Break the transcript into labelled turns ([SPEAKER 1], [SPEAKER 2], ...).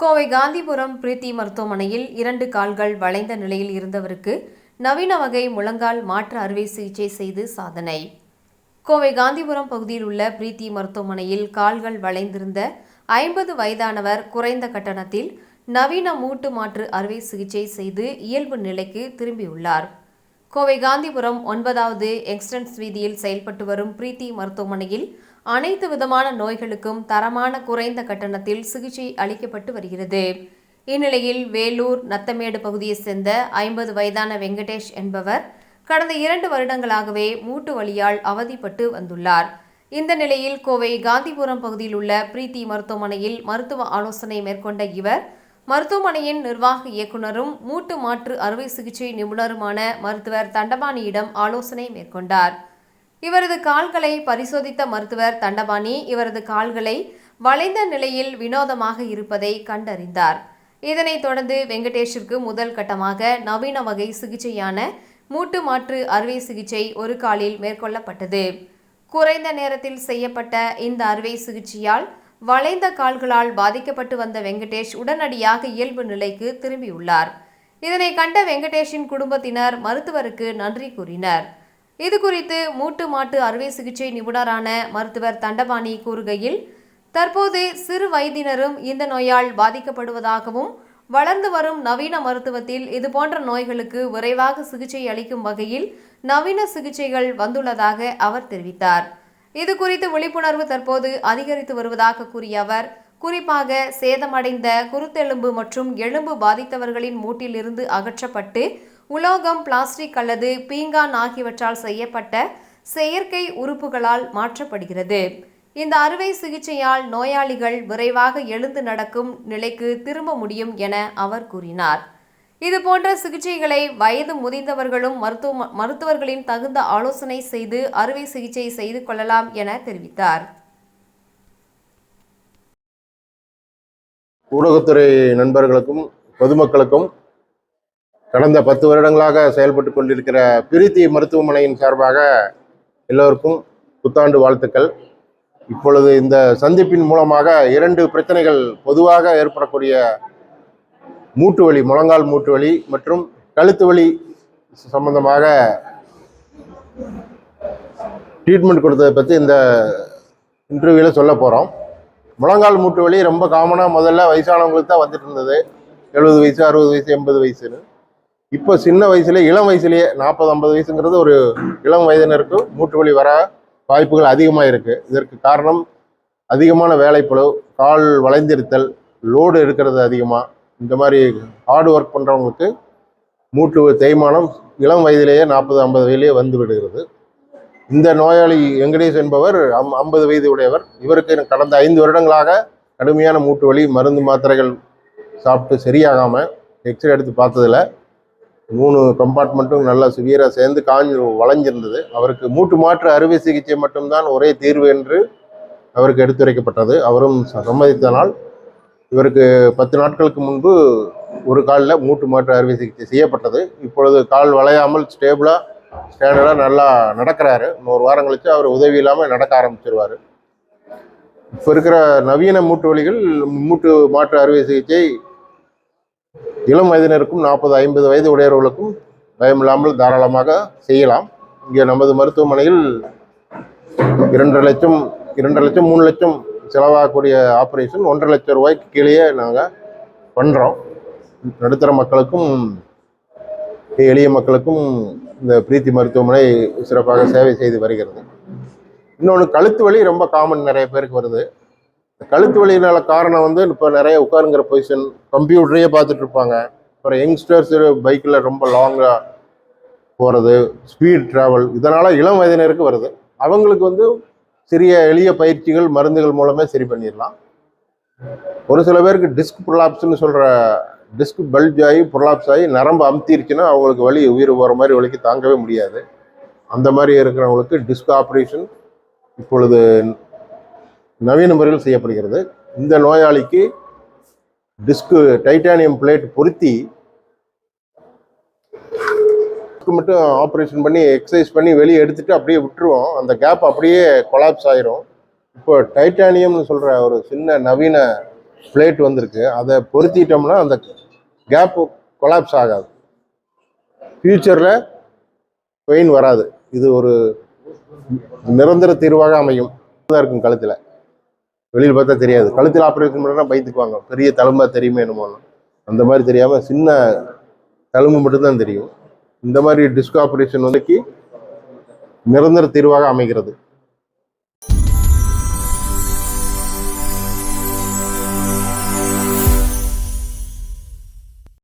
[SPEAKER 1] கோவை காந்திபுரம் பிரீத்தி மருத்துவமனையில் இரண்டு கால்கள் வளைந்த நிலையில் இருந்தவருக்கு நவீன வகை முழங்கால் மாற்று அறுவை சிகிச்சை செய்து சாதனை. கோவை காந்திபுரம் பகுதியில் உள்ள பிரீத்தி மருத்துவமனையில் கால்கள் வளைந்திருந்த ஐம்பது வயதானவர் குறைந்த கட்டணத்தில் நவீன மூட்டு மாற்று அறுவை சிகிச்சை செய்து இயல்பு நிலைக்கு திரும்பியுள்ளார். கோவை காந்திபுரம் ஒன்பதாவது எக்ஸ்டன்ஸ் வீதியில் செயல்பட்டு வரும் பிரீத்தி மருத்துவமனையில் அனைத்து விதமான நோய்களுக்கும் தரமான குறைந்த கட்டணத்தில் சிகிச்சை அளிக்கப்பட்டு வருகிறது. இந்நிலையில் வேலூர் நத்தமேடு பகுதியைச் சேர்ந்த ஐம்பது வயதான வெங்கடேஷ் என்பவர் கடந்த இரண்டு வருடங்களாகவே மூட்டு வலியால் அவதிப்பட்டு வந்துள்ளார். இந்த நிலையில் கோவை காந்திபுரம் பகுதியில் உள்ள பிரீத்தி மருத்துவமனையில் மருத்துவ ஆலோசனை மேற்கொண்ட இவர் மருத்துவமனையின் நிர்வாக இயக்குனரும் மூட்டு மாற்று அறுவை சிகிச்சை நிபுணருமான மருத்துவர் தண்டபாணியிடம் ஆலோசனை மேற்கொண்டார். இவரது கால்களை பரிசோதித்த மருத்துவர் தண்டபாணி இவரது கால்களை வளைந்த நிலையில் வினோதமாக இருப்பதை கண்டறிந்தார். இதனைத் தொடர்ந்து வெங்கடேஷிற்கு முதல் கட்டமாக நவீன வகை சிகிச்சையான மூட்டு மாற்று அறுவை சிகிச்சை ஒரு காலில் மேற்கொள்ளப்பட்டது. குறைந்த நேரத்தில் செய்யப்பட்ட இந்த அறுவை சிகிச்சையால் வளைந்த கால்களால் பாதிக்கப்பட்டு வந்த வெங்கடேஷ் உடனடியாக இயல்பு நிலைக்கு திரும்பியுள்ளார். இதனை கண்ட வெங்கடேஷின் குடும்பத்தினர் மருத்துவருக்கு நன்றி கூறினர். இது குறித்து மூட்டு மாட்டு அறுவை சிகிச்சை நிபுணரான மருத்துவர் தண்டபாணி கூறுகையில் தற்போது சிறு வயதினரும் இந்த நோயால் பாதிக்கப்படுவதாகவும் வளர்ந்து வரும் நவீன மருத்துவத்தில் இதுபோன்ற நோய்களுக்கு விரைவாக சிகிச்சை அளிக்கும் வகையில் நவீன சிகிச்சைகள் வந்துள்ளதாக அவர் தெரிவித்தார். இது குறித்து விழிப்புணர்வு தற்போது அதிகரித்து வருவதாக கூறிய அவர் குறிப்பாக சேதமடைந்த குருத்தெலும்பு மற்றும் எலும்பு பாதித்தவர்களின் மூட்டிலிருந்து அகற்றப்பட்டு உலோகம் பிளாஸ்டிக் அல்லது பீங்கான் ஆகியவற்றால் செய்யப்பட்ட செயற்கை உறுப்புகளால் மாற்றப்படுகிறது. இந்த அறுவை சிகிச்சையால் நோயாளிகள் விரைவாக எழுந்து நடக்கும் நிலைக்கு திரும்ப முடியும் என அவர் கூறினார். இது போன்ற சிகிச்சைகளை வயது முதிர்ந்தவர்களும் மருத்துவ மருத்துவர்களின் தகுந்த ஆலோசனை செய்து அறுவை சிகிச்சை செய்து கொள்ளலாம் என தெரிவித்தார்.
[SPEAKER 2] ஊடகத்துறை நண்பர்களுக்கும் பொதுமக்களுக்கும் கடந்த பத்து வருடங்களாக செயல்பட்டு கொண்டிருக்கிற பிரீத்தி மருத்துவமனையின் சார்பாக எல்லோருக்கும் புத்தாண்டு வாழ்த்துக்கள். இப்பொழுது இந்த சந்திப்பின் மூலமாக இரண்டு பிரச்சனைகள் பொதுவாக ஏற்படக்கூடிய மூட்டு வலி முழங்கால் மூட்டு வலி மற்றும் கழுத்து வலி சம்பந்தமாக ட்ரீட்மெண்ட் கொடுத்ததை பற்றி இந்த இன்டர்வியூவில் சொல்ல போகிறோம் முழங்கால் மூட்டு வலி ரொம்ப காமனாக முதல்ல வயசானவங்களுக்கு தான் வந்துட்டு இருந்தது. எழுபது வயசு அறுபது வயசு எண்பது வயசுன்னு. இப்போ சின்ன வயசுலேயே இளம் வயசுலேயே நாற்பது ஐம்பது வயசுங்கிறது ஒரு இளம் வயதினருக்கு மூட்டு வலி வர வாய்ப்புகள் அதிகமாக இருக்குது இதற்கு காரணம் அதிகமான வேலைப்பளு கால் வளைந்திருத்தல் லோடு எடுக்கிறது அதிகமாக இந்த மாதிரி ஹார்டு ஒர்க் பண்ணுறவங்களுக்கு மூட்டு தேய்மானம் இளம் வயதிலேயே நாற்பது ஐம்பது வயதிலேயே வந்து விடுகிறது. இந்த நோயாளி வெங்கடேஷ் என்பவர் அம் ஐம்பது வயது உடையவர். இவருக்கு கடந்த ஐந்து வருடங்களாக கடுமையான மூட்டு வலி மருந்து மாத்திரைகள் சாப்பிட்டு சரியாகாமல் எக்ஸ்ரே எடுத்து பார்த்ததில் மூணு கம்பார்ட்மெண்ட்டும் நல்லா சிவியராக சேர்ந்து காஞ்சி வளைஞ்சிருந்தது. அவருக்கு மூட்டு மாற்று அறுவை சிகிச்சை மட்டும்தான் ஒரே தீர்வு என்று அவருக்கு எடுத்துரைக்கப்பட்டது. அவரும் ச- சம்மதித்தனால் இவருக்கு பத்து நாட்களுக்கு முன்பு ஒரு காலில் மூட்டு மாற்று அறுவை சிகிச்சை செய்யப்பட்டது. இப்பொழுது கால் வளையாமல் ஸ்டேபிளாக ஸ்டாண்டர்டாக நல்லா நடக்கிறாரு. இன்னொரு வாரம் கழிச்சு அவர் உதவி இல்லாமல் நடக்க ஆரம்பிச்சிருவார். இப்போ இருக்கிற நவீன மூட்டு வலிகள் மூட்டு மாற்று அறுவை சிகிச்சை இளம் வயதினருக்கும் நாற்பது ஐம்பது வயது உடையவர்களுக்கும் பயமில்லாமல் தாராளமாக செய்யலாம். இங்கே நமது மருத்துவமனையில் இரண்டரை லட்சம் இரண்டு லட்சம் மூணு லட்சம் செலவாகக்கூடிய ஆப்ரேஷன் ஒன்றரை லட்சம் ரூபாய்க்கு கீழேயே நாங்கள் பண்ணுறோம் நடுத்தர மக்களுக்கும் எளிய மக்களுக்கும் இந்த பிரீத்தி மருத்துவமனை சிறப்பாக சேவை செய்து வருகிறது. இன்னொன்று கழுத்து வலி ரொம்ப காமன் நிறைய பேருக்கு வருது. கழுத்து வலியினால காரணம் வந்து இப்போ நிறைய உட்காருங்கிற பொசிஷன் கம்ப்யூட்டரையே பார்த்துட்டு இருப்பாங்க. அப்புறம் யங்ஸ்டர்ஸ் பைக்கில் ரொம்ப லாங்காக போகிறது ஸ்பீட் ட்ராவல் இதனால் இளம் வயதினருக்கு வருது. அவங்களுக்கு வந்து சிறிய எளிய பயிற்சிகள் மருந்துகள் மூலமே சரி பண்ணிடலாம். ஒரு சில பேருக்கு டிஸ்க் ப்ரொலாப்ஸ்னு சொல்கிற டிஸ்க் பல்ஜ் ஆகி ப்ரொலாப்ஸ் ஆகி நரம்பு அமுத்திருச்சுன்னா அவங்களுக்கு வலி உயிர் போகிற மாதிரி வலிக்கு தாங்கவே முடியாது. அந்த மாதிரி இருக்கிறவங்களுக்கு டிஸ்க் ஆப்ரேஷன் இப்பொழுது நவீன முறையில் செய்யப்படுகிறது. இந்த நோயாளிக்கு டிஸ்கு டைட்டானியம் பிளேட் பொருத்தி மட்டும் ஆப்ரேஷன் பண்ணி எக்ஸசைஸ் பண்ணி வெளியே எடுத்துட்டு அப்படியே விட்டுருவோம். அந்த கேப் அப்படியே கொலாப்ஸ் ஆயிரும். இப்போ டைட்டானியம்னு சொல்கிற ஒரு சின்ன நவீன பிளேட் வந்திருக்கு. அதை பொருத்திட்டோம்னா அந்த கேப் கொலாப்ஸ் ஆகாது. ஃப்யூச்சரில் பெயின் வராது. இது ஒரு நிரந்தர தீர்வாக அமையும். தான் இருக்கும் கழுத்தில். வெளியில் பார்த்தா தெரியாது. கழுத்தில் ஆப்ரேஷன் பண்ணா பயந்துக்குவாங்க. பெரிய தழும்பா தெரியுமே என்னமோ அந்த மாதிரி தெரியாமல் சின்ன தழும்பு மட்டும்தான் தெரியும். இந்த மாதிரி டிஸ்க் ஆப்ரேஷன் வந்துக்கு நிரந்தர தீர்வாக அமைகிறது.